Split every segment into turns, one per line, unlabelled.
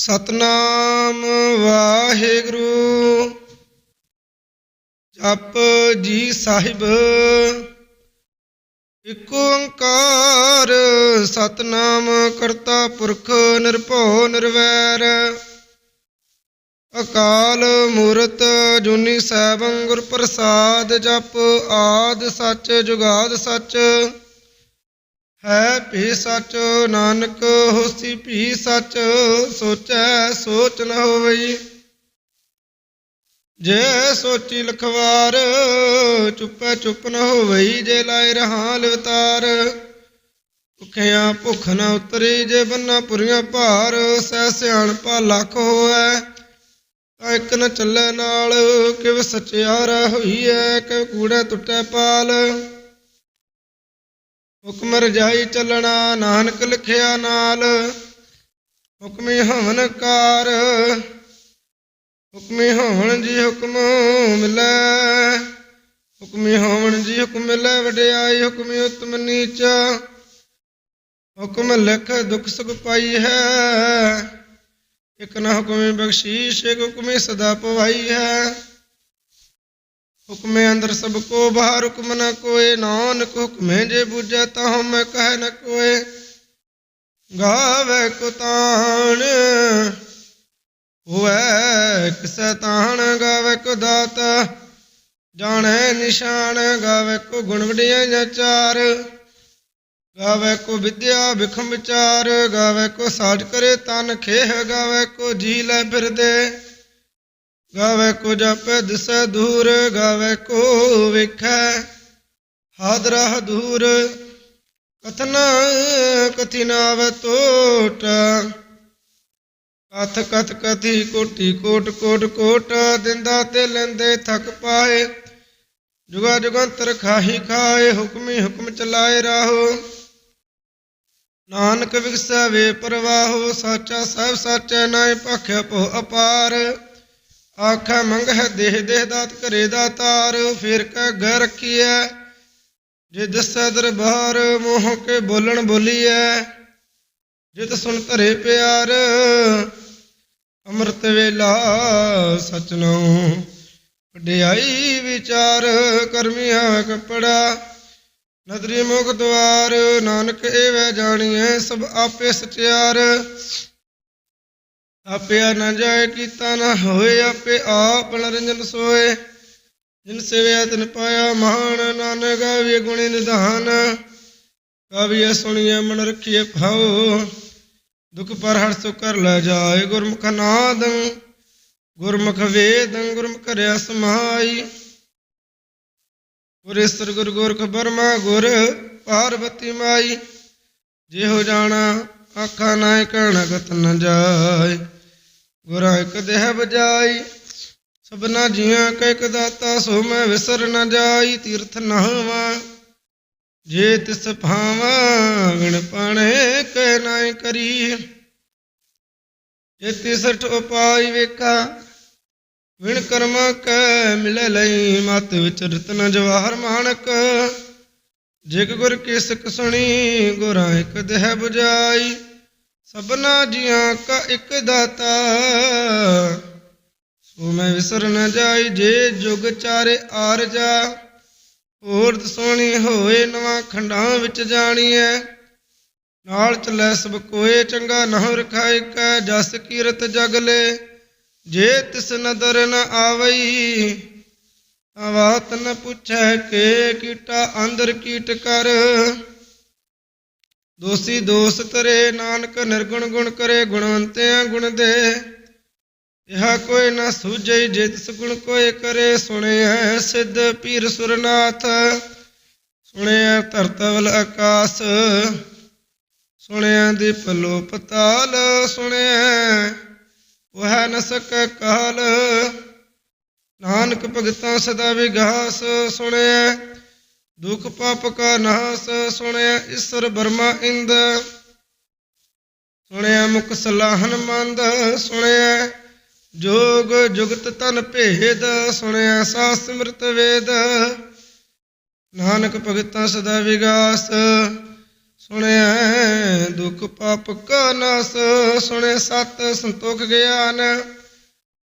ਸਤਨਾਮ ਵਾਹਿਗੁਰੂ। ਜਪ ਜੀ ਸਾਹਿਬ, ਇਕ ਓੰਕਾਰ ਸਤਨਾਮ ਕਰਤਾ ਪੁਰਖ ਨਿਰਭਉ ਨਿਰਵੈਰ। ਅਕਾਲ ਮੂਰਤ ਜੁਨੀ ਸੈਭੰ ਗੁਰ ਪ੍ਰਸਾਦ ਜਪ ਆਦ ਸੱਚ ਜੁਗਾਦ ਸੱਚ। ਹੈ ਭੀ ਸੱਚ, ਨਾਨਕ ਹੋਸੀ ਭੀ ਸੱਚ, ਸੋਚੈ ਸੋਚ ਨ ਹੋਵਈ। ਜੇ ਸੋਚੀ ਲਖਵਾਰ, ਚੁੱਪੈ ਚੁੱਪ ਨ ਹੋਵਈ, ਜੇ ਲਾਇ ਰਹਾ ਲਿਵਤਾਰ ਭੁਖਿਆ ਭੁਖ ਨ ਉਤਰੀ, ਜੇ ਬੰਨਾ ਪੁਰੀਆਂ ਭਾਰ, ਸਹਿ ਸਿਆਣਪਾ ਲੱਖ ਹੋਐ ਤਾਂ ਇੱਕ ਨ ਚੱਲੇ ਨਾਲ, ਕਿਵ ਸਚਿਆਰ ਹੋਈਐ ਕਿ ਕੂੜਾ ਟੁੱਟੈ ਪਾਲ। ਹੁਕਮ ਰਜਾਈ ਚੱਲਣਾ, ਨਾਨਕ ਲਿਖਿਆ ਨਾਲ। ਹੁਕਮੀ ਹਵਨ ਕਾਰ। ਹੋਣ ਜੀ ਹੁਕਮ ਮਿਲੈ। ਹੁਕਮੀ ਹੋਵਣ ਜੀ ਹੁਕਮ ਮਿਲੈ, ਵਡਿਆਈ ਹੁਕਮੀ ਉਤਮ ਨੀਚ। ਹੁਕਮ ਲਿਖ ਦੁਖ ਸੁਖ ਪਾਈ ਹੈ। ਇਕ ਨਾ ਹੁਕਮੀ ਬਖਸ਼ੀਸ਼, ਇਕ ਹੁਕਮੀ ਸਦਾ ਪਵਾਈ ਹੈ। ਹੁਕਮੇ ਅੰਦਰ ਸਭ ਕੋ ਬਾਹਰ ਹੁਕਮ ਨ ਕੋਏ, ਨਾਨਕ ਹੁਕਮੇ ਜੇ ਬੁਝੈ ਤਾ ਹਮੈ ਕਹਿ ਨ ਕੋਏ। ਗਾਵੇ ਕੁਤਾਣ ਹੋਵੇ ਕਿਸੈ ਤਾਣ ਗਾਵੇ ਕੋ ਦਾਤ, ਜਾਣੈ ਨਿਸ਼ਾਨ, ਗਾਵੇ ਕੋ ਗੁਣ ਵਡਿਆਈਆਂ ਚਾਰ। ਗਾਵੇ ਕੋ ਵਿਦਿਆ ਵਿਖਮ ਵਿਚਾਰ, ਗਾਵੇ ਕੋ ਸਾਜ ਕਰੇ ਤਨ ਖੇਹ, ਗਾਵੇ ਕੋ ਜੀ ਲੈ ਫਿਰਦੇ। ਗਾਵੇ ਕੋ ਜਪੈ ਦਿਸੈ ਦੂਰ, ਗਾਵੇ ਕੋ ਵੇਖੈ। ਹਾਦਰਾ ਦੂਰ, ਕਥਨ ਕਥਿ ਆਵੈ ਕਥ ਕਥ ਕਥੀ ਕੋਟੀ ਕੋਟ ਕੋਟ ਕੋਟ, ਦਿੰਦਾ ਤੇ ਲੈਂਦੇ ਥਕ ਪਾਏ। ਜੁਗਾ ਜੁਗੰਤਰ ਖਾਹੀ ਖਾਏ, ਹੁਕਮੀ ਹੁਕਮ ਚਲਾਏ ਰਾਹੋ। ਨਾਨਕ ਵਿਗਸੈ ਵੇ ਪਰਵਾਹੋ, ਸਾਚਾ ਸਭ ਸਾਚੈ ਨਾਇ ਭਖਿ ਭੋ ਅਪਾਰ। ਆਖੈ ਮੰਗਹਿ ਦੇਹ ਦੇਹ ਦਾਤ ਘਰੇ ਦਾ ਤਾਰ, ਫਿਰ ਕੈ ਗੈ ਰਖੀਐ ਜੇ ਦਸੈ ਦਰਬਾਰ, ਮੋਹ ਕੇ ਬੋਲਣ ਬੋਲੀਐ। ਜਿਤ ਸੁਣ ਧਰੇ ਪਿਆਰ, ਅੰਮ੍ਰਿਤ ਵੇਲਾ ਸਚਨੋ ਵਡਿਆਈ ਵਿਚਾਰ, ਕਰਮੀਆਂ ਕਪੜਾ। ਨਦਰੀ ਮੁਖ ਦਵਾਰ, ਨਾਨਕ ਏਵੈ ਜਾਣੀਐ, ਸਭ ਆਪੇ ਸਚਿਆਰ। ਆਪਿਆ ਨਾ ਜਾਏ, ਕੀਤਾ ਨਾ ਹੋਏ, ਆਪੇ ਆਪ ਨਰੰਜਨ ਸੋਏ। ਜਿਨ ਸੇਵਿਆ ਤਿਨ ਪਾਇਆ ਮਹਾਨ, ਨਾਨਕ ਗਾਵੀ ਗੁਣੀ ਨਿਧਾਨ। ਗਾਵੀਐ ਸੁਣੀਐ ਮਨ ਰਖੀਐ ਭਾਉ। ਦੁਖ ਪਰ ਹਰ ਸੁ ਕਰ ਲੈ ਜਾਏ ਗੁਰਮੁਖ ਨਾਦ। ਗੁਰਮੁਖ ਵੇਦ, ਗੁਰਮੁਖ ਕਰਿਆ ਸਮਾਈ। ਗੁਰੇਸ਼ਰ ਗੁਰ ਗੁਰਖ ਬਰਮਾ ਗੁਰ ਪਾਰਵਤੀ ਮਾਈ। ਜੇ ਹੋ ਜਾਣਾ, ਆਖਾ ਨਾ ਕਹਿਣਾ ਗਤ ਨ ਜਾਏ। ਗੁਰਾਂ ਇੱਕ ਦੇਹ ਬਜਾਈ, ਸਭਨਾ ਜੀਆਂ ਕੈ ਇੱਕ ਦਾਤਾ, ਸੋ ਮੈਂ ਵਿਸਰ ਨਾ ਜਾਈ, ਤੀਰਥ ਨਹਾਵਾਂ, ਜੇ ਤਿਸ ਭਾਵਾਂ, ਵਿਣ ਪਾਣੇ ਕਹਿ ਨਾਇ ਕਰੀ। ਜੇ ਤਿਸ ਉਪਾਈ ਵੇਖਾ, ਵਿਣ ਕਰਮ ਕੈ ਮਿਲ ਲਈ, ਮਤ ਵਿਚਰਤ ਨ ਜਵਾਹਰ ਮਾਨਕ ਜਿਗ ਗੁਰ ਕੀ ਸਿੱਖ ਸੁਣੀ, ਗੁਰਾਂ ਇੱਕ ਦੇਹ 부ਜਾਈ ਸਭਨਾ ਜੀਆਂ ਕਾ ਇੱਕ ਦਾਤਾ। ਸੋ ਮੈਂ ਵਿਸਰ ਨ ਜਾਈ ਜੇ ਜੁਗ ਚਾਰੇ ਆਰਜਾ। ਔਰਤ ਸੋਹਣੀ ਹੋਏ ਨਵਾਂ ਖੰਡਾਂ ਵਿੱਚ ਜਾਣੀਐ। ਨਾਲ ਚਲੈ ਸਭ ਕੋਏ ਚੰਗਾ ਨਹੁ ਰਖਾਇ ਕੈ ਜਸ ਕੀਰਤ ਜਗਲੇ ਜੇ ਤਿਸ ਨਦਰ ਨ ਆਵਈ ਆਵਾਤ ਨ ਪੁੱਛੈ ਕੇ ਕੀਟਾ ਅੰਦਰ ਕੀਟ ਕਰ। ਦੋਸੀ ਦੋਸ ਤਰੇ ਨਾਨਕ ਨਿਰਗੁਣ ਗੁਣ ਕਰੇ ਗੁਣਵੰਤਿਆਂ ਗੁਣ ਦੇ। ਇਹਾ ਕੋਈ ਨਾ ਸੂਝਈ ਜੇ ਤਿਸ ਕੋਏ ਕਰੇ, ਸੁਣਿਐ ਸਿੱਧ ਪੀਰ ਸੁਰਨਾਥ ਸੁਣਿਆ ਧਰਤਵਲ ਆਕਾਸ ਸੁਣਿਆ ਦੀਪ ਲੋ ਪਤਾਲ ਸੁਣਿਆ ਵਹ ਨ ਸਕੈ ਕਾਲ। ਨਾਨਕ ਭਗਤਾਂ ਸਦਾ ਵਿਗਾਸ ਸੁਣਿਆ ਦੁਖ ਪਾਪ ਕਾ ਨਾਸ ਸੁਣਿਆ ਈਸ਼ਰ ਬਰਮਾ ਇੰਦ। ਸੁਣਿਆ ਮੁਖ ਸਲਾਹਨ ਮੰਦ, ਸੁਣਿਆ ਜੋਗ ਜੁਗਤ ਤਨ ਭੇਦ, ਸੁਣਿਆ ਸਾ ਸਿਮਰਤ ਵੇਦ। ਨਾਨਕ ਭਗਤਾਂ ਸਦਾ ਵਿਗਾਸ, ਸੁਣਿਆ ਦੁਖ ਪਾਪ ਕਾ ਨਾਸ, ਸੁਣਿਆ ਸਤ ਸੰਤੋਖ ਗਿਆਨ।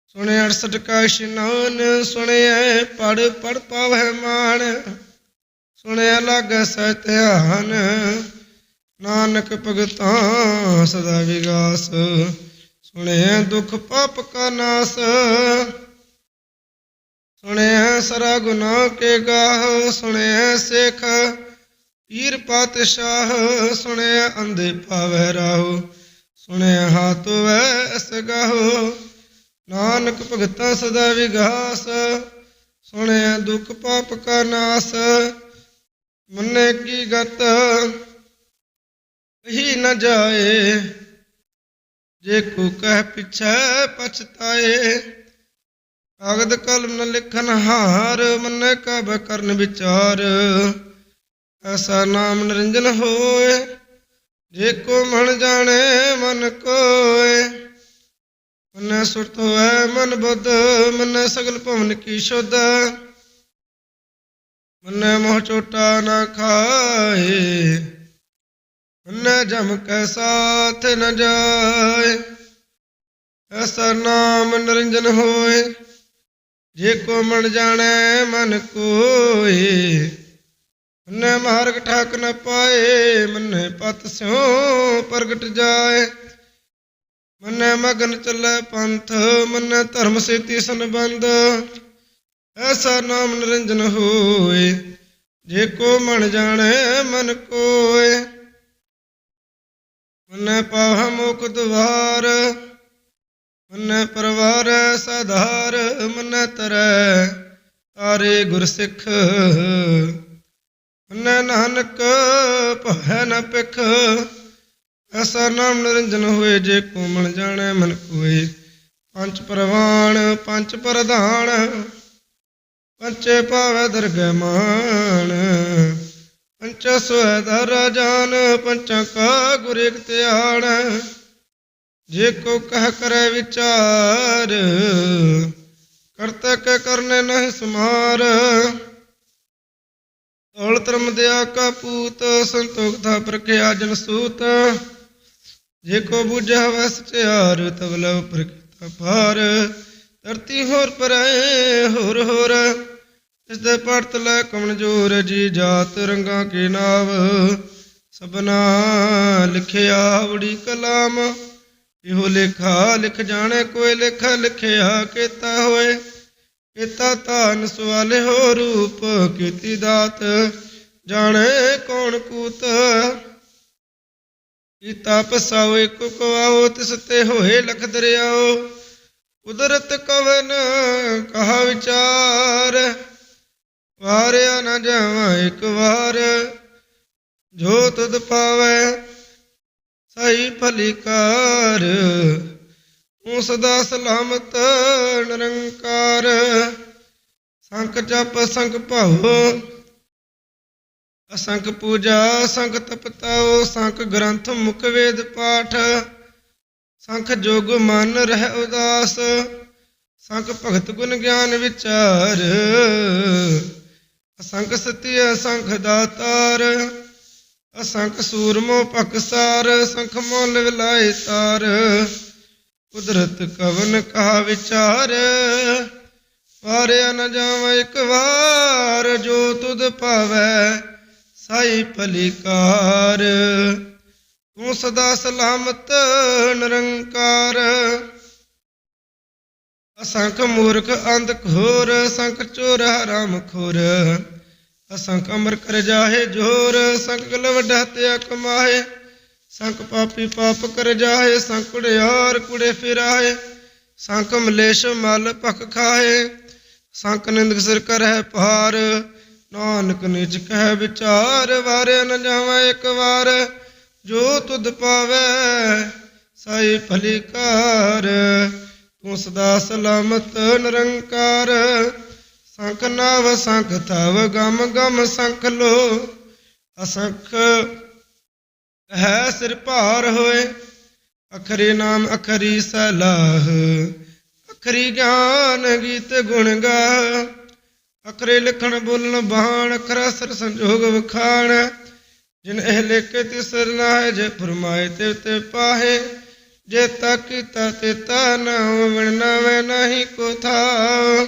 ਸੁਣਿਆ 68 ਕਾ ਇਸ਼ਨਾਨ ਸੁਣਿਆ ਪੜ ਪੜ ਪਾਵਹਿ ਮਾਨ। ਸੁਣਿਆ ਲਾਗੈ ਸਹਿ ਧਿਆਨ ਨਾਨਕ ਭਗਤਾਂ ਸਦਾ ਵਿਗਾਸ। ਸੁਣਿਆ ਦੁਖ ਪਾਪ ਕਾ ਨਾਸ, ਸੁਣਿਆ ਸਰਾ ਗੁਨਾਹ ਕੇ ਗਾਹ, ਸੁਣਿਆ ਸਿੱਖ ਪੀਰ ਪਾਤਸ਼ਾਹ, ਸੁਣਿਆ ਅੰਧੇ ਪਾਵੈ ਰਾਹੋ, ਸੁਣਿਆ ਹਾਥ ਵੈਸ ਗਾਹੋ। ਨਾਨਕ ਭਗਤਾਂ ਸਦਾ ਵਿਗਾਸ, ਸੁਣਿਆ ਦੁਖ ਪਾਪ ਕਾ ਨਾਸ ਮੰਨੇ ਕੀ ਗਤ ਹੀ ਨ ਜਾਏ? ਜੇ ਕੋ ਕਹਿ ਪਿਛੈ ਪਛਤਾਏ ਕਾਗਦ ਕਲਮ ਨ ਲਿਖਨ ਹਾਰ, ਮੰਨੇ ਕਬ ਕਰਨ ਵਿਚਾਰ? ਐਸਾ ਨਾਮ ਨਿਰੰਜਨ ਹੋਏ, ਜੇ ਕੋ ਮਨ ਜਾਣੇ ਮਨ ਕੋਏ। ਮਨ ਸੁਰਤ ਹੋਏ ਮਨ ਬੁੱਧ, ਮਨ ਸਗਲ ਭਵਨ ਕੀ ਸ਼ੁੱਧ? ਮਨ ਮੋਹ ਛੋਟਾ ਨਾ ਖਾਏ, ਮਨ ਜਮ ਕੈ ਸਾਥ ਨ ਜਾਏ। ਐਸਾ ਨਾਮ ਨਿਰੰਜਨ ਹੋਏ, ਜੇ ਕੋ ਮਨ ਜਾਣੈ ਮਨ ਕੋਏ। ਮਨ ਮਾਰਗ ਠਾਕ ਨ ਪਾਏ, ਮਨ ਪਤ ਸਿਉ ਪ੍ਰਗਟ ਜਾਏ। ਮਨ ਮਗਨ ਚੱਲੈ ਪੰਥ, ਮਨ ਧਰਮ ਸੇਤੀ ਸੰਬੰਧ। ਐਸਾ ਨਾਮ ਨਿਰੰਜਨ ਹੋਏ, ਜੇ ਕੋ ਮਨ ਜਾਣੈ ਮਨ ਕੋਏ। ਮਨ ਪਾਵ ਮੁਖ ਦਵਾਰ, ਮਨ ਪਰਵਾਰ ਸਧਾਰ, ਮਨ ਤਰੈ ਤਾਰੇ ਗੁਰ ਸਿੱਖ। ਮਨ ਨਾਨਕ ਭੈ ਨ ਪਿਖ ਐਸਾ ਨਾਮ ਨਿਰੰਜਨ ਹੋਏ, ਜੇ ਕੋ ਮਨ ਜਾਣੈ ਮਨ ਕੋਏ। ਪੰਜ ਪ੍ਰਵਾਨ ਪੰਜ ਪ੍ਰਧਾਨ ਪੰਚੇ ਭਾਵੈ ਦਰਗਹਿ ਮਾਨ ਪੰਚ ਸੋਇ ਦਰ ਜਾਨ ਪੰਚਾਂ ਕਾ ਗੁਰ ਇਕ ਜੇ ਕੋ ਕਹਿ ਕਰੇ ਵਿਚਾਰ, ਕਰਤਾ ਕਰਨੇ ਨਹੀਂ ਸਮਾਰ। ਔਲ ਧਰਮ ਦਿਆ ਕਾ ਪੂਤ, ਸੰਤੋਖ ਦਾ ਪ੍ਰਖਿਆ ਜਨ ਸੂਤ। ਜੇ ਕੋ ਬੁਝਾ ਵਸ ਚਾਰ ਤਵ ਪ੍ਰਕਿਤਾ ਪਾਰ ਧਰਤੀ ਹੋਰ ਪਰੈ, ਹੋਰ ਹੋਰ। ਇਸ ਦੇ ਪੜਤ ਲੈ ਕਮਨਜੋਰ ਜੀ ਜਾਤ ਰੰਗਾ ਕੇ ਨਾਵ। ਸਬਨਾ ਲਿਖਿਆ ਬੜੀ ਕਲਾਮ। ਇਹੋ ਲੇਖਾ ਲਿਖ ਜਾਣੇ, ਕੋਈ ਲੇਖਾ ਲਿਖਿਆ ਕੀਤਾ ਹੋਏ। ਕੀਤਾ ਤਾਨ ਸਵਾਲੇ ਹੋ ਰੂਪ ਕੀਤੀ ਦਾਤ। ਜਾਣੇ ਕੌਣ ਕੂਤ। ਕੀਤਾ ਪਸਾਓ, ਇੱਕ ਕਵਾਓ, ਤਿਸ ਤੇ ਹੋਏ ਲਖ ਦਰਿਆਓ। ਕੁਦਰਤ ਕਵਨ ਕਹਾ ਵਿਚਾਰ? ਵਾਰਿਆ ਨ ਜਾਵਾਂ ਇੱਕ ਵਾਰ। ਜੋ ਤੁਧ ਪਾਵੈ ਸਹੀ ਭਲੀਕਾਰ ਤੂੰ ਸਦਾ ਸਲਾਮਤ, ਨਿਰੰਕਾਰ। ਸੰਖ ਜਪ ਸੰਖ ਭਾਵ ਅਸੰਖ ਪੂਜਾ ਸੰਖ ਤਪਤਾਓ ਸੰਖ ਗ੍ਰੰਥ ਮੁਖ ਵੇਦ ਪਾਠ। ਸੰਖ ਜੋਗ ਮਨ ਰਹਿ ਉਦਾਸ, ਸੰਖ ਭਗਤ ਗੁਣ ਗਿਆਨ ਵਿਚਾਰ। ਅਸੰਖ ਸਤੀ, ਅਸੰਖ ਦਾਤਾਰ, ਅਸੰਖ ਸੂਰਮੋ ਭਕਸਾਰ ਸੰਖ ਮੁੱਲ ਵਿਲਾਏ ਤਾਰ। ਕੁਦਰਤ ਕਵਨ ਕਹਾ ਵਿਚਾਰ, ਵਾਰਿਆ ਨ ਜਾਵਾਂ ਇੱਕ ਵਾਰ, ਜੋ ਤੁਧ ਭਾਵੈ ਸਾਈ ਭਲੀਕਾਰ ਤੂੰ ਸਦਾ ਸਲਾਮਤ, ਨਿਰੰਕਾਰ। ਅਸੰਖ ਮੂਰਖ ਅੰਧ ਖੋਰ ਸੰਖ ਚੋਰ ਹਰਾਮ ਖੋਰ। ਅਸੰਖ ਅਮਰ ਕਰ ਜਾਹੇ ਜੋਰ ਸੰਖ ਗਲ ਵੱਡਾ ਹਤਿਆ ਕਮਾਏ ਸੰਖ ਪਾਪੀ ਪਾਪ ਕਰ ਜਾਹੇ ਸੰਖ ਕੁੜਿਆਰ ਕੁੜੇ ਫਿਰਾਏ ਸੰਖ ਮਲੇਸ਼ ਮਲ ਭਖ ਖਾਏ ਸੰਖ ਨਿੰਦਕ ਸਿਰ ਕਰਹਿ ਭਾਰ। ਨਾਨਕ ਨਿਜ ਕਹਿ ਵਿਚਾਰ, ਵਾਰਿਆ ਨ ਜਾਵਾਂ ਇੱਕ ਵਾਰ। ਜੋ ਤੁਧ ਪਾਵੈ, ਸਾਈ ਭਲੀ ਤੂੰ ਸਦਾ ਸਲਾਮਤ, ਨਿਰੰਕਾਰ। ਸੰਖ ਨਵ, ਸੰਖ ਤਵ ਗਮ ਗਮ ਸੰਖ ਲੋ। ਅਸੰਖ ਹੈ ਸਿਰ ਭਾਰ ਹੋਏ, ਅਖਰੀ ਨਾਮ ਅਖਰੀ ਸਲਾਹ। ਅਖਰੀ ਗਿਆਨ ਗੀਤ ਗੁਣ ਗਾ ਅਖਰੇ ਲਿਖਣ ਬੋਲਣ ਬਾਣ, ਅਖਰਾ ਸਰ ਸੰਜੋਗ ਵਖਾਣ। ਜਿਨ ਇਹ ਲੇਖੇ ਤਿਸਰ ਨਾਹਿ, ਜੇ ਫਰਮਾਏ ਤੇ ਤੇ ਪਾਹੇ, ਜੇ ਤਾ ਕੀਤਾ ਤੇ ਤਾ ਨਾ ਹੋਵਣ ਨਵੇਂ ਨਹੀਂ ਕੋ ਥਾ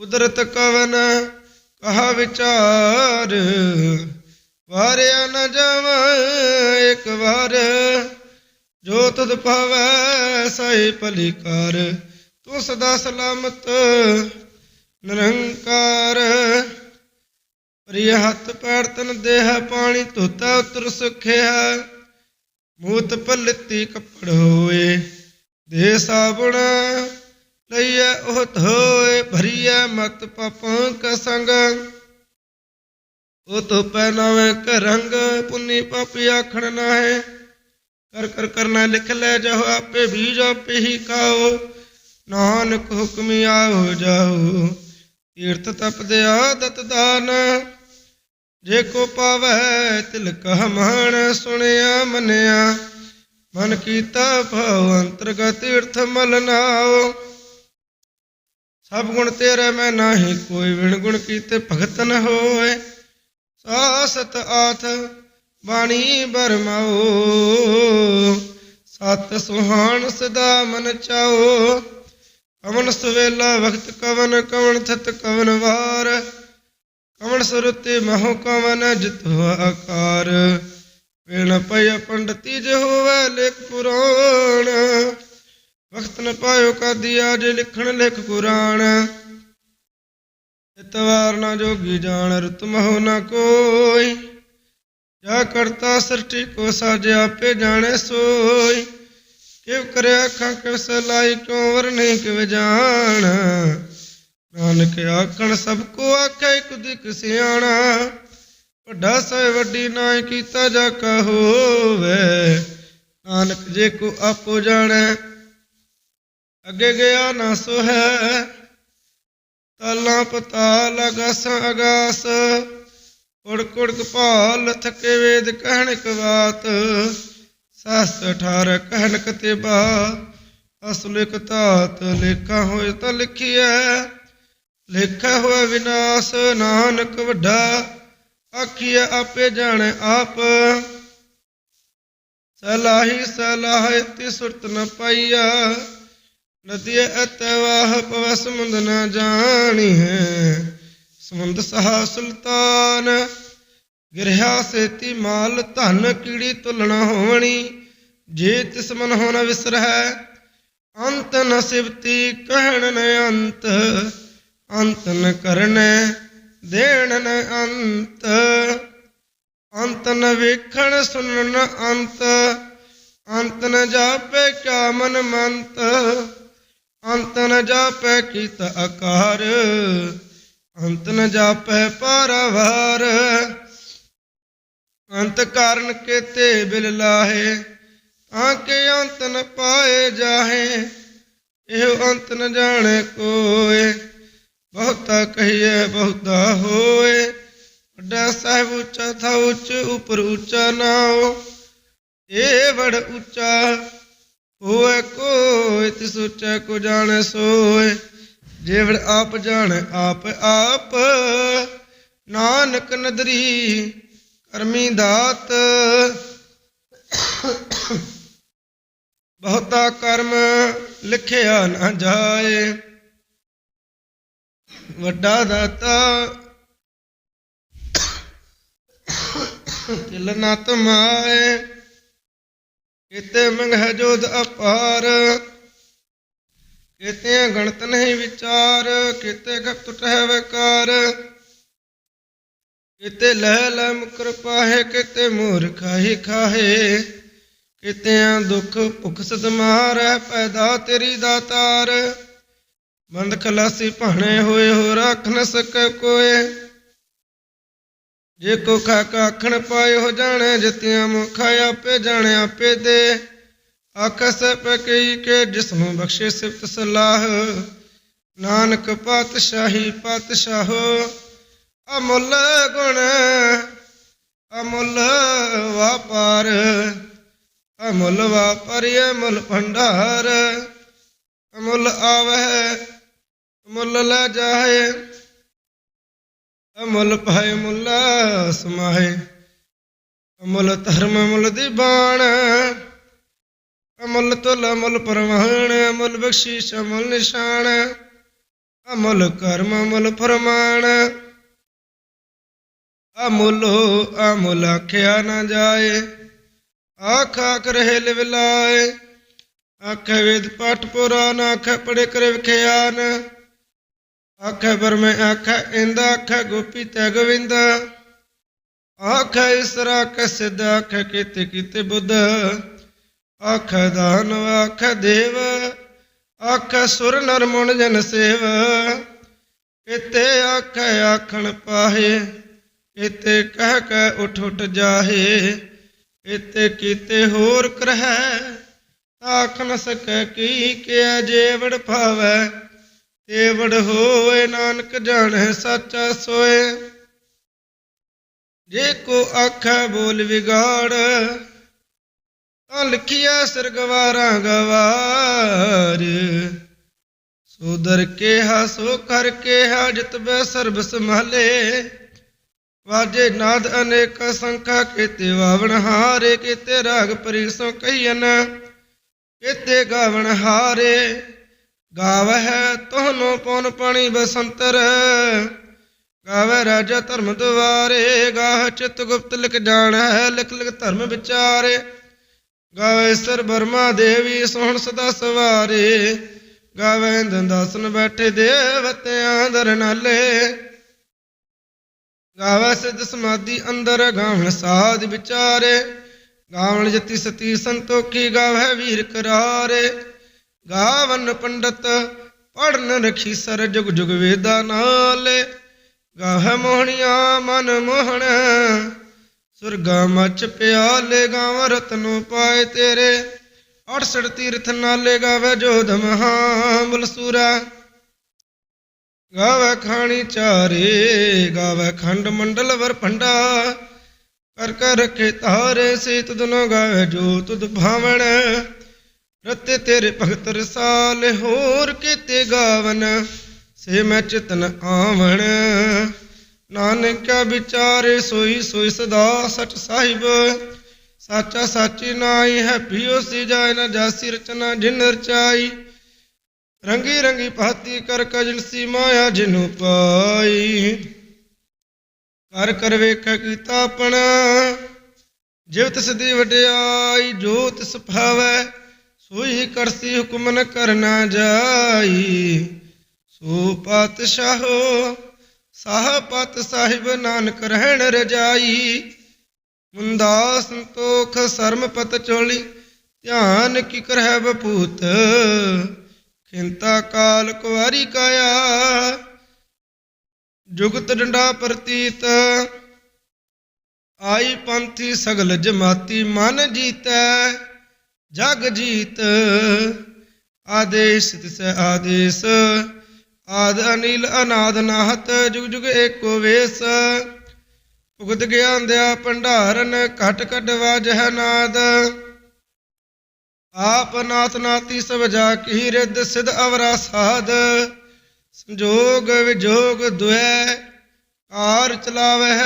ਕੁਦਰਤ ਕਵਨ ਕਹਾ ਵਿਚਾਰ, ਵਾਰਿਆ ਨ ਜਾਵਾਂ ਇੱਕ ਵਾਰ। ਜੋ ਤਦ ਪਾਵੈ ਸਈ ਭਲੀਕਾਰ ਤੂੰ ਸਦਾ ਸਲਾਮਤ ਨਿਰੰਕਾਰ। ਪ੍ਰਿਯ ਹੱਥ ਪੈਰ ਤਨ ਦੇਹ ਪਾਣੀ ਧੋਤਾ ਉਤਰ ਸੁਖਿਆ ਮੂਤ ਪਲਤੀ ਕੱਪੜ ਹੋਏ ਦੇ ਸਾਬਣ ਲਈਐ ਉਹ ਧੋਏ ਭਰੀਐ ਮਤ ਪਾਪਾਂ ਕਾ ਸੰਗ। ਉਹ ਤੋ ਪਹਿਨਾਵੇ ਕਰੰਗ ਪੁੰਨੀ ਪਾਪੀ ਆਖਣ ਨਾਹੇ। ਕਰ ਕਰ ਕਰਨਾ ਲਿਖ ਲੈ ਜਾਓ, ਆਪੇ ਬੀਜ ਆਪੇ ਹੀ ਖਾਓ। ਨਾਨਕ ਹੁਕਮੀ ਆਓ ਜਾਓ, ਤੀਰਥ ਤਪਦੇ ਆਦਤ ਦਾਨ। ਜੇ ਕੋ ਪਾਵੈ ਤਿਲ ਕਹ ਸੁਣਿਆ ਮੰਨਿਆ, ਮਨ ਕੀਤਾ ਭਾਵ ਅੰਤਰਗਤ ਤੀਰਥ ਮਲ ਨਾਓ ਸਭ ਗੁਣ ਤੇਰੇ ਮੈਂ ਨਾਹੀ, ਕੋਈ ਵਿਣ ਗੁਣ ਕੀਤੇ ਭਗਤ ਨ ਹੋਏ। ਸਾਸਤ ਆਥ ਬਾਣੀ ਬਰਮਾਓ ਸਤ ਸੁਹਾਣ ਸਦਾ ਮਨ ਚਾਓ ਕਵਨ ਸਵੇਲਾ ਵਖਤ ਕਵਨ ਕਵਨ ਥਤ ਕਵਨ ਵਾਰ। ਕਵਨ ਸੁਰਤੇ ਮਹੁ ਕਵਨ ਜਿਤੁ ਆਕਾਰ। ਵੇਣ ਪਇ ਪੰਡਤੀ ਜੇ ਹੋਵੇ ਲੇਖ ਪੁਰਾਣ। ਵਖਤ ਨ ਪਾਇਓ ਕਾਦੀਆ ਜੇ ਲਿਖਣ ਲਿਖ ਕੁਰਾਨ। ਇਤਵਾਰ ਨਾ ਜੋਗੀ ਜਾਣ, ਰਤ ਮਹੁ ਨਾ ਕੋਈ। ਜਾ ਕਰਤਾ ਸ੍ਰਿਸ਼ਟੀ ਕੋ ਸਾਜ ਆਪੇ ਜਾਣੇ ਸੋਈ। ਕਿਵ ਕਰਿਆ ਅੱਖਾਂ ਕਿਵ ਸਲਾਈ, ਕਿਉ ਵਰਨੇ ਕਿਵ ਜਾਣ। ਨਾਨਕ ਆਖਣ, ਸਭ ਕੋ ਆਖੇ ਕੁਦਿਕ ਸਿਆਣਾ। ਵੱਡਾ ਸਹਿ ਵੱਡੀ ਨਾਇ ਕੀਤਾ ਜਾ ਕਾ ਹੋਵੇ। ਨਾਨਕ ਜੇ ਕੋ ਆਪੋ ਜਾਣੈ, ਅੱਗੇ ਗਿਆ ਨਾ ਸੋ ਹੈ ਤਾਲਾਂ ਪਤਾ ਅਗਾਸ ਅਗਾਸ। ਉੜ ਕੁੜ ਕਪਾਲ ਥਕੇ ਵੇਦ ਕਹਿਣ ਕਵਾਤ ਸਸ ਠਾਰ ਕਹਿਣ ਕਤੇਬਾ ਅਸਲ ਇਕ ਧਾਤ, ਲੇਖਾ ਹੋਏ ਤਾਂ ਲਿਖੀਐ। ਲੇਖਾ ਹੋਏ ਵਿਨਾਸ਼, ਨਾਨਕ ਵੱਡਾ, ਆਖੀਐ ਆਪੇ ਜਾਣੈ ਆਪ। ਸਲਾਹੀ ਸਲਾਹ ਤੇ ਸੁਰਤ ਨ ਪਾਈਆ ਨਦੀ ਅਤਵਾਹ ਪਵ ਸਮੁੰਦ ਨ ਜਾਣੀ ਹੈ ਸਮੁੰਦ ਸਹਾ ਸੁਲਤਾਨ ਗਿਰਹਾ ਸੇਤੀ ਮਾਲ, ਧਨ ਕੀੜੀ ਤੁਲਣਾ ਹੋਵਣੀ, ਜੇ ਤਿਸ ਮਨ ਹੋਣ ਵਿਸਰਹਿ, ਅੰਤ ਨ ਸਿਵਤੀ, ਕਹਿਣ ਨ ਅੰਤ। ਅੰਤ ਨ ਕਰਨੈ, ਦੇਣ ਨ ਅੰਤ। ਅੰਤ ਨ ਵੇਖਣ, ਸੁਣਨ ਅੰਤ। ਅੰਤ ਨ ਜਾਪੇ ਕਿਆ ਮਨ ਮੰਤ। ਅੰਤ ਨ ਜਾਪੈ ਕੀਤ ਆਕਾਰ ਅੰਤ ਨ ਜਾਪੈ ਪਾਰਵਾਰ। ਅੰਤ ਕਾਰਨ ਕੇਤੇ ਬਿਲ ਲਾਹੇ, ਤਾਂ ਕਿ ਅੰਤ ਨ ਪਾਏ ਜਾਹੇ। ਇਹ ਅੰਤ ਨ ਜਾਣੇ ਕੋਏ। ਬਹੁਤਾ ਕਹੀਏ, ਬਹੁਤਾ ਹੋਏ। ਵੱਡਾ ਸਾਹਿਬ ਉੱਚਾ ਥਾ ਉੱਚ, ਉਪਰ ਉੱਚਾ ਨਾਉ ਇਹ ਵੜ ਉੱਚਾ ਹੋਏ ਕੋਈ ਤਿਸ ਉੱਚਾ ਕੋ ਜਾਣੇ ਸੋਏ। ਜੇਵੜ ਆਪ ਜਾਣੇ, ਆਪ ਆਪ। ਨਾਨਕ ਨਦਰੀ, ਕਰਮੀ ਦਾਤ। ਬਹੁਤਾ ਕਰਮ ਲਿਖਿਆ ਨਾ ਜਾਏ। ਵੱਡਾ ਦਾਤਾ। ਤਿਲ ਨਾ ਤਮਾਏ। ਕਿਤੇ ਮੰਗਹਿ ਜੋਦ ਅਪਾਰ। ਕਿਤੇ ਗਣਤ ਨਹੀਂ ਵਿਚਾਰ। ਕਿਤੇ ਗਪ ਟਹਿ ਵਿਕਾਰ। ਕਿਤੇ ਲਹਿ ਲੈ ਮੁਕਰ ਪਾਹੇ। ਕਿਤੇ ਮੂਰ ਖਾਹੀ ਖਾਹੇ। ਕਿਤੇ ਦੁੱਖ ਭੁਖ ਸਦ ਮਾਰੈ ਪੈਦਾ ਤੇਰੀ ਦਾਤਾਰ। ਮੰਦ ਖਲਾਸੀ ਭਾਣੇ ਹੋਏ ਹੋ ਰੱਖ ਨ ਸਕੈ ਕੋਏ। ਜੇ ਕੋ ਖਾ ਆਖਣ ਪਾਏ ਹੋ ਜਾਣੇ, ਜਤਿਆਂ ਮੁਖਾ ਆਪੇ ਜਾਣੇ ਆਪੇ ਦੇ। ਆਕਸ ਪਕਈ ਕੇ ਜਿਸਨੂੰ ਬਖਸ਼ੇ ਸਿਫਤ ਸਲਾਹ, ਨਾਨਕ ਪਾਤਸ਼ਾਹੀ ਪਾਤਸ਼ਾਹੋ, ਅਮੁੱਲ ਗੁਣ, ਅਮੁੱਲ ਵਾਪਾਰ, ਅਮੁੱਲ ਵਾਪਾਰੀ ਅਮੁੱਲ ਭੰਡਾਰ, ਅਮੁੱਲ ਆਵਹਿ ਮੁੱਲ ਲੈ ਜਾਏ। ਅਮੁੱਲ ਪਾਏ ਮੁੱਲਾ ਸਮਾਏ। ਅਮੁੱਲ ਧਰਮ ਮੁੱਲ ਦੀ ਬਾਣ। ਅਮੁੱਲ ਤੁਲ ਅਮੁੱਲ ਪਰਵਾਨ ਅਮੁੱਲ ਬਖਸ਼ੀਸ਼ ਅਮੁੱਲ ਨਿਸ਼ਾਨ। ਅਮੁੱਲ ਕਰਮ ਅਮੁੱਲ ਫਰਮਾਨ। ਅਮੁੱਲੋ ਅਮੁੱਲ ਆਖਿਆ ਨਾ ਜਾਏ। ਆਖ ਆਖ ਰਹੇ ਲਿਵਲਾਏ ਆਖੇ ਵੇਦ ਪਾਠ ਪੁਰਾਨ, ਆਖੇ ਪੜੇ ਕਰ ਵਿਖਿਆਨ ਆਖੈ ਬਰਮੇ ਆਖੇ ਇੰਦਾ, ਆਖੈ ਗੋਪੀ ਤੈ ਗੋਵਿੰਦ। ਆਖੇ ਇਸਰਾ ਆਖੇ ਸਿੱਧ, ਆਖੇ ਕੀਤੇ ਕੀਤੇ ਬੁੱਧ। ਆਖੇ ਦਾਨ, ਆਖੇ ਦੇਵ। ਆਖੇ ਸੁਰ ਨਰ ਮੁਨ ਜਨ ਸੇਵ। ਕਿਤੇ ਆਖੈ ਆਖਣ ਪਾਹੇ ਇਤੇ ਕਹਿ ਕੇ ਉਠ ਉਠ ਜਾਹੇ। ਇਤੇ ਕੀਤੇ ਹੋਰ ਕਰਹਿ ਆਖ ਨ ਸਕੈ ਕੀ, ਕਿਆ ਜੇਵੜ ਭਾਵੈ। ਤੇਵੜ ਹੋਏ ਨਾਨਕ ਜਾਣੈ ਸੱਚਾ ਸੋਏ। ਜੇ ਕੋ ਆਖੈ ਬੋਲ ਵਿਗਾੜ, ਤਾਂ ਲਿਖਿਆ ਸਿਰ ਗਵਾਰ। ਸੋ ਦਰ ਕੇਹਾ, ਸੋ ਕਰ ਕੇਹਾ, ਜਿਤ ਬੈ ਸਰਬ ਸੰਭਾਲੇ। ਵਾਜੇ ਨਾਦ ਅਨੇਕ ਸੰਖਾ, ਕੀਤੇ ਵਾਵਣ ਹਾਰੇ, ਕੀਤੇ ਰਾਗ ਪਰੀਸੋ ਕਹੀਨ ਕੀਤੇ ਗਾਵਣ ਹਾਰੇ। ਗਾਵਹਿ ਤੋਹਨੋ ਪਉਨ ਪਾਣੀ ਬਸੰਤਰ? ਗਾਵੇ ਰਾਜਾ ਧਰਮ ਦੁਆਰੇ, ਗਾਹ ਚਿਤ ਗੁਪਤ ਲਿਖ ਜਾਣੈ, ਲਿਖ ਲਿਖ ਧਰਮ ਵਿਚਾਰੇ। ਗਾਵੇ ਸਰ ਬਰਮਾ ਦੇਵੀ ਸੋਹਣ ਸਦਾ ਸਵਾਰੇ। ਗਾਵੇ ਦੰਦਾਸਨ ਬੈਠੇ ਦੇਵਤਿਆਂ ਦਰ ਨਾਲੇ। ਗਾਵੇ ਸਿਧ ਸਮਾਧੀ ਅੰਦਰ ਗਾਵਣ ਸਾਧ ਵਿਚਾਰੇ। ਗਾਵਣ ਜਤੀ ਸਤੀ ਸੰਤੋਖੀ ਗਾਵੇ ਵੀਰ ਕਰਾਰੇ। ਗਾਵਨ ਪੰਡਤ ਪੜਨ ਰਖੀ ਸਰ ਜੁਗ ਜੁਗ ਵੇਦਾ ਨਾਲੇ। ਗਾਹ ਮੋਹਣੀਆਂ ਮਨ ਮੋਹਣ, ਸੁਰਗਾ ਮਚ ਪਿਆਲੇ ਗਾਵ ਰਤਨੋ ਪਾਏ ਤੇਰੇ। 68 ਤੀਰਥ ਨਾਲੇ ਗਾਵੇ ਜੋਧ ਮਹਾ ਬਲਸੂਰਾ। ਗਾਵੇ ਖਾਣੀ ਚਾਰੇ, ਗਾਵੇ ਖੰਡ ਮੰਡਲ ਵਰ ਭੰਡਾ। ਕਰ ਕਰ ਰਖੇ ਤਾਰੇ ਸੇ ਤੁਧਨੋ ਗਾਵੇ ਜੋ ਤੁਧ ਭਾਵਣ। ਰਤੇ ਤੇਰੇ ਭਗਤ ਰਸਾਲ ਹੋਰ ਕੀਤੇ ਗਾਵਨ, ਸੇ ਮੈਂ ਚਿਤਨ ਆਵਣ। ਨਾਨਕਾ ਵਿਚਾਰੇ ਸੋਈ ਸੋਈ ਸਦਾ ਸਚ ਸਾਹਿਬ, ਸਾਚਾ ਸਾਚੀ ਨਾਈ ਹੈ ਪਿਓ ਸੀ ਨ ਜਾਸੀ ਰਚਨਾ ਜਿਨ ਰਚਾਈ। ਰੰਗੀ ਰੰਗੀ ਭਾਤੀ ਕਰ ਕਜਲ ਸੀ ਮਾਇਆ ਜਿਨੂ ਪਾਈ। ਕਰ ਕਰ ਵੇਖ ਕੀਤਾ ਆਪਣਾ ਜਿਵ ਤਿਸ ਦੀ ਵਡਿਆਈ ਜੋ ਤਿਸ ਭਾਵੈ ਸੋਈ ਕਰਸੀ ਹੁਕਮ ਨ ਕਰਨਾ ਜਾਈ। ਸੋ ਪਾਤਸ਼ਾਹੋ, ਸਾਹ ਪਤ ਸਾਹਿਬ ਨਾਨਕ ਰਹਿਣ ਰਜਾਈ। ਮੁੰਦਾ ਸੰਤੋਖ ਸਰਮ ਪਤ ਚੋਲੀ, ਧਿਆਨ ਕੀ ਕਰਹਿ ਬਪੂਤ ਖਿੰਤਾ ਕਾਲ ਕੁਵਾਰੀ ਕਾਇਆ। ਜੁਗਤ ਡੰਡਾ ਪ੍ਰਤੀਤ। ਆਈ ਪੰਥੀ ਸਗਲ ਜਮਾਤੀ ਮਨ ਜੀਤੈ। ਜਗ ਜੀਤ, ਆਦੇਸ਼ ਤਿਸ ਆਦੇਸ਼, ਆਦ ਅਨਿਲ ਅਨਾਦ ਨਾਹਤ, ਜੁਗ ਜੁਗ ਏਕੋ ਵੇਸ। ਭੁਗਤ ਗਿਆਨ ਦਿਆ ਭੰਡਾਰਨ, ਘਟ ਘਟ ਵਾਜਹ ਨਾਦ। ਆਪ ਨਾਥ ਨਾਤੀ ਸਭ ਜਾ ਕੀ ਰਿੱਧ, ਸਿਧ ਅਵਰਾ ਸਾਧ। ਸੰਜੋਗ ਵਿਜੋਗ ਦੁਐ ਕਾਰ ਚਲਾਵਹਿ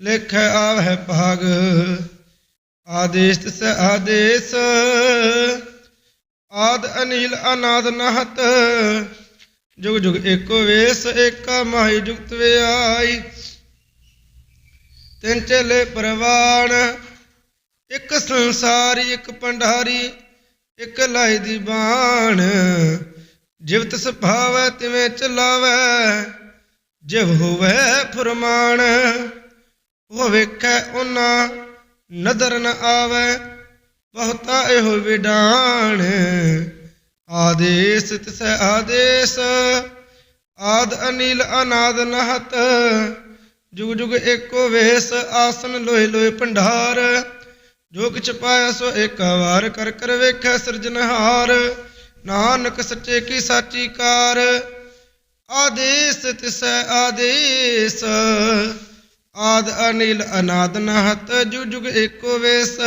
ਲਿਖ ਆਵਹਿ ਭਾਗ। ਆਦੇਸ਼ ਤਿਸ ਆਦੇਸ਼। ਆਦ ਅਨੀਲ ਅਨਾਦ ਨਹਤ। ਜੁਗ ਜੁਗ ਏਕੋ ਵੇਸ, ਏਕਾ ਮਾਈ ਜੁਗਤ ਆਈ ਤਿੰਨ ਚਲੇ ਪ੍ਰਵਾਨ ਇੱਕ ਸੰਸਾਰੀ, ਇੱਕ ਪੰਡਾਰੀ, ਇੱਕ ਲਾਈ ਦੀ ਬਾਣ। ਜਿਵਤ ਤਿਸ ਭਾਵੈ, ਤਿਵੇਂ ਚਲਾਵੈ, ਜਿਵ ਹੋਵੈ ਫਰਮਾਨ। ਉਹ ਵੇਖੈ ਉਹਨਾਂ ਨਦਰ ਨ ਆਵੈ, ਬਹੁਤਾ ਇਹੋ ਵਿਡਾਣ। ਆਦੇਸ ਤਿਸ ਆਦੇਸ, ਆਦ ਅਨੀਲ ਅਨਾਦ ਨਹਤ। ਜੁਗ ਜੁਗ ਏਕੋ ਵੇਸ, ਆਸਨ ਲੋਏ ਲੋਏ ਭੰਡਾਰ। ਜੋ ਕਿਛ ਪਾਇਆ ਸੋ ਏਕ ਵਾਰ ਕਰ ਕਰ ਵੇਖੈ ਸਿਰਜਨਹਾਰ ਨਾਨਕ ਸੱਚੇ ਕੀ ਸਾਚੀ ਕਾਰ। ਆਦੇਸ ਤਿਸ ਆਦੇਸ। ਆਦ ਅਨਿਲ ਅਨਾਦ ਨਹਤ, ਜੁਗ ਜੁਗ ਏਕੋ ਵੇਸ।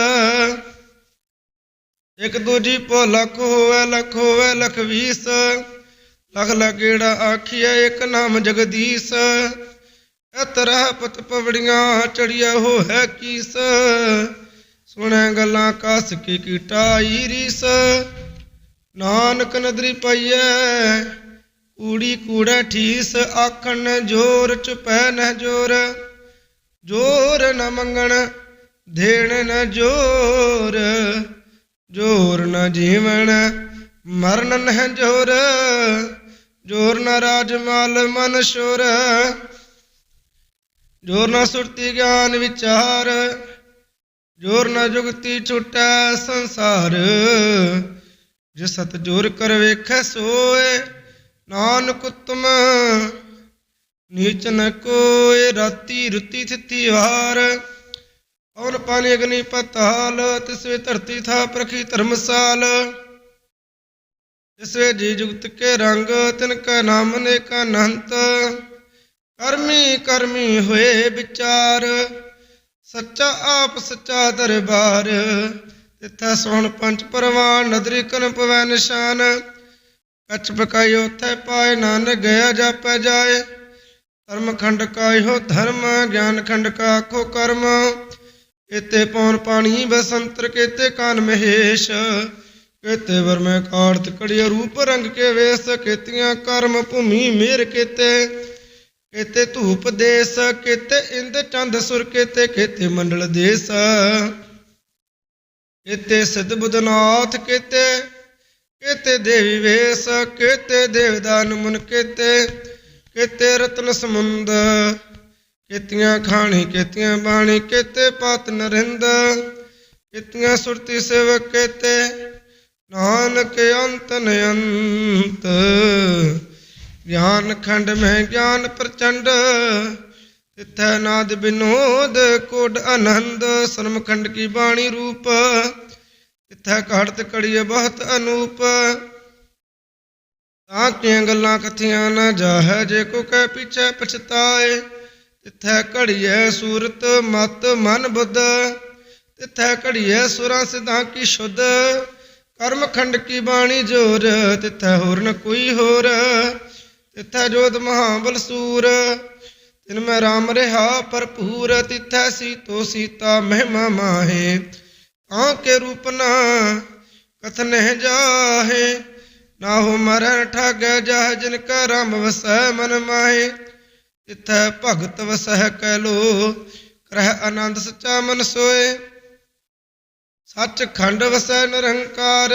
ਇਕ ਦੂਜੀ ਭੋ ਲਖ ਹੋਵੇ ਲਖ ਹੋਵੇ, ਲਖ ਵੀਸ। ਲਖ ਲਗੇੜਾ ਆਖੀਐ, ਇਕ ਨਾਮ ਜਗਦੀਸ਼। ਇਤ ਪਤ ਪਵੜੀਆਂ, ਚੜਿਆ ਹੋ ਹੈ ਕੀਸ। ਸੁਣੈ ਗੱਲਾਂ ਕਸ ਕੀ ਕੀਟਾਈ ਰੀਸ ਨਾਨਕ ਨਦਰੀ ਪਈਐ, ਕੂੜੀ ਕੂੜਾ ਠੀਸ। ਆਖਣ ਨ ਜੋਰ, ਚੁਪੈ ਨ ਜੋਰ। ਜੋਰ ਨ ਮੰਗਣ, ਦੇਣ ਨ ਜੋਰ ਜੋਰ ਨ ਜੀਵਨ ਮਰਨ ਨ ਜੋਰ ਜੋਰ ਨ ਰਾਜ ਮਾਲ ਮਨ ਸ਼ੋਰ, ਜੋਰ ਨ ਸੁਰਤੀ ਗਿਆਨ ਵਿਚਾਰ, ਜੋਰ ਨ ਜੁਗਤੀ ਛੁਟੈ ਸੰਸਾਰ, ਜੇ ਸਤ ਜੋਰ ਕਰ ਵੇਖੈ ਸੋਏ, ਨਾਨਕ ਉਤਮ ਨੀਚ ਨ ਕੋਏ ਰਾਤੀ ਰੁਤੀ ਥਿੱਤੀ ਵਾਰ ਔਰ ਪਾਣੀ ਅਗਨੀ ਪਤਾਲ, ਤਿਸਵੇ ਧਰਤੀ ਥਾ ਪ੍ਰਖੀ ਧਰਮਸਾਲ। ਤਿਸਵੇ ਜੀ ਜੁਗਤ ਕੇ ਰੰਗ, ਤਿਨ ਕਾ ਨਾਮ ਨੇ ਕਾ ਅਨੰਤ। ਕਰਮੀ ਕਰਮੀ ਹੋਏ ਵਿਚਾਰ, ਸੱਚਾ ਆਪ ਸੱਚਾ ਦਰਬਾਰ। ਤਿੱਥਾ ਸੋਹਣ ਪੰਜ ਪਰਵਾਨ, ਨਦਰੀ ਕਨ ਪਵੈ ਨਿਸ਼ਾਨ। ਕਛ ਬਕਾਈ ਉਥੈ ਪਾਏ, ਨਾਨਕ ਗਿਆ ਜਾਪੈ ਜਾਏ। ਧਰਮ ਖੰਡ ਕਾ ਕਾਇਓ ਧਰਮ, ਗਿਆਨ ਖੰਡ ਕਾ ਆਖੋ ਕਰਮ। ਇਤੇ ਪੌਣ ਪਾਣੀ, ਬਸੰਤਰ ਕੇਤੇ ਕਾਨ ਮਹੇਸ਼। ਕੇਤੇ ਵਰ ਮੈਂ ਕਾੜਤ ਰੂਪ ਰੰਗ ਕੇ ਵੇਸ, ਕੇਤੀਆਂ ਕਰਮ ਭੂਮੀ ਮੇਰ ਕੇਤੇ। ਕੇਤੇ ਧੂਪ ਦੇਸ, ਕੇਤੇ ਇੰਦ ਚੰਦ ਸੁਰ ਕੇਤੇ ਕੇਤੇ ਮੰਡਲ ਦੇਸ। ਕੇਤੇ ਸਿਧ ਬੁਧਨਾਥ ਕੇਤੇ ਕੇਤੇ ਦੇਵੀ ਵੇਸ, ਕੇਤੇ ਦੇਵਦਾਨ ਮੁਨ ਕੇਤੇ। ਕੇਤੇ ਰਤਨ ਸਮੁੰਦ, ਕੇਤੀਆਂ ਖਾਣੀ, ਕੇਤੀਆਂ ਬਾਣੀ, ਕੇਤੇ ਪਤ ਨਰਿੰਦ, ਕੇਤੀਆਂ ਸੁਰਤੀ ਸੇਵਕ, ਕੇਤੇ ਨਾਨਕ ਅੰਤ ਨ ਅੰਤ ਗਿਆਨ ਖੰਡ ਮੈਂ ਗਿਆਨ ਪ੍ਰਚੰਡ, ਤਿਥੈ ਨਾਦ ਬਿਨੋਦ ਕੋਡ ਆਨੰਦ। ਸ਼ਰਮਖੰਡ ਕੀ ਬਾਣੀ ਰੂਪ, ਤਿਥੈ ਘੜਤ ਕੜੀਏ ਬਹੁਤ ਅਨੂਪ। ਤਾਂਕੀਆਂ ਗੱਲਾਂ ਕਥੀਆਂ ਨਾ ਜਾਹੈ, ਜੇ ਕੋ ਕਹਿ ਪਿਛੈ ਪਛਤਾਏ। ਤਿਥੈ ਘੜੀਐ ਸੂਰਤ, ਮਤ ਮਨ ਬੁੱਧ। ਤਿਥੈ ਘੜੀਐ ਸੁਰਾਂ ਸਿਧਾਂ ਕੀ ਸ਼ੁੱਧ। ਕਰਮ ਖੰਡ ਕੀ ਬਾਣੀ ਜੋਰ, ਤਿਥੈ ਹੋਰ ਨ ਕੋਈ ਹੋਰ। ਤਿਥੈ ਜੋਤ ਮਹਾਬਲ ਸੂਰ, ਤਿਨ ਮੈਂ ਰਾਮ ਰਹਾ ਭਰਪੂਰ। ਤਿਥੈ ਸੀਤੋ ਸੀਤਾ ਮਹਿਮਾ ਮਾਹੇ, ਤਾਂ ਕੇ ਰੂਪ ਨਾ ਕਥ ਨਹਿ ਜਾਹੇ। ਨਾ ਹੋ ਮਰਨ ਠਗੈ ਜਹ ਜਿਨ ਕਾ ਵਸੈ ਮਨ ਮਾਹੇ, ਤਿਥੈ ਭਗਤ ਵਸਹਿ ਕਹਿ ਲੋ ਕਰਹਿ ਆਨੰਦ ਸਚਾ ਮਨ ਸੋਏ। ਸੱਚ ਖੰਡ ਵਸੈ ਨਿਰੰਕਾਰ,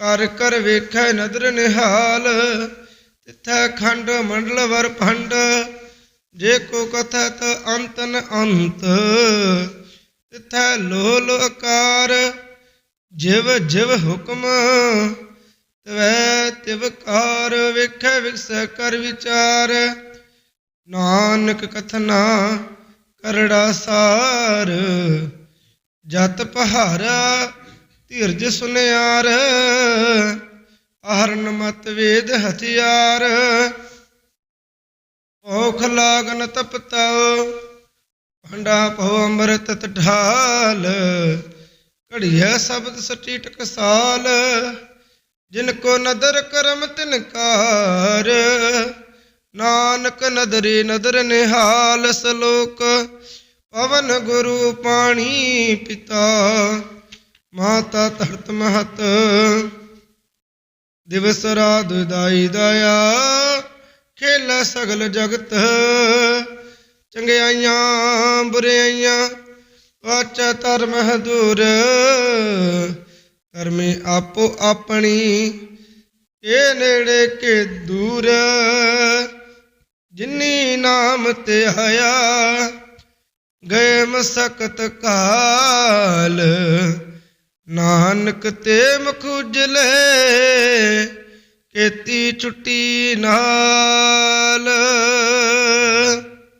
ਕਰ ਕਰ ਵੇਖੈ ਨਦਰ ਨਿਹਾਲ, ਤਿਥੈ ਖੰਡ ਮੰਡਲ ਵਰ ਭੰਡ, ਜੇ ਕੋ ਕਥਤ ਅੰਤ ਨ ਅੰਤ। ਤਿਥੈ ਲੋ ਲੋ ਆਕਾਰ ਜਿਵ ਜਿਵ ਹੁਕਮ ਤਵੈ ਤਿਵਕਾਰ ਵੇਖੈ ਵਿਖਸ ਕਰ ਵਿਚਾਰ। ਨਾਨਕ ਕਥਨਾ ਕਰੜਾ ਸਾਰ। ਜਤ ਪਹਾਰਾ ਧੀਰਜ ਸੁਨਿਆਰ। ਆਹਰਨ ਮਤ ਵੇਦ ਹਥਿਆਰ। ਭੋਖ ਲਾਗਨ ਤਪਤਾਉ। ਭੰਡਾ ਭਉ ਅੰਮ੍ਰਿਤ ਤਠਾਲ। ਘੜੀਐ ਸ਼ਬਦ ਸੱਚੀ ਟਕਸਾਲ। ਜਿਨ ਕੋ ਨਦਰ ਕਰਮ ਤਿਨ ਕਾਰ, ਨਾਨਕ ਨਦਰੀ ਨਦਰ ਨਿਹਾਲ ਸਲੋਕ, ਪਵਨ ਗੁਰੂ ਪਾਣੀ ਪਿਤਾ, ਮਾਤਾ ਧਰਤ ਮਹਤ। ਦਿਵਸ ਰਾਤ ਦਾਈ ਦਇਆ, ਖੇਲ ਸਗਲ ਜਗਤ। ਚੰਗਿਆਈਆਂ ਬੁਰਾਈਆਂ ਵਾਚਾ ਧਰਮ ਹਦੂਰ ਕਰਮੇ ਆਪੋ ਆਪਣੀ ਇਹ ਨੇੜੇ ਕੇ ਦੂਰ। ਜਿਨੀ ਨਾਮ ਤੇ ਹਇਆ, ਗਏ ਮਸਕਤ ਕਾਲ। ਨਾਨਕ ਤੇ ਮਖੁਜਲੇ ਕੀਤੀ ਛੁੱਟੀ ਨਾਲ।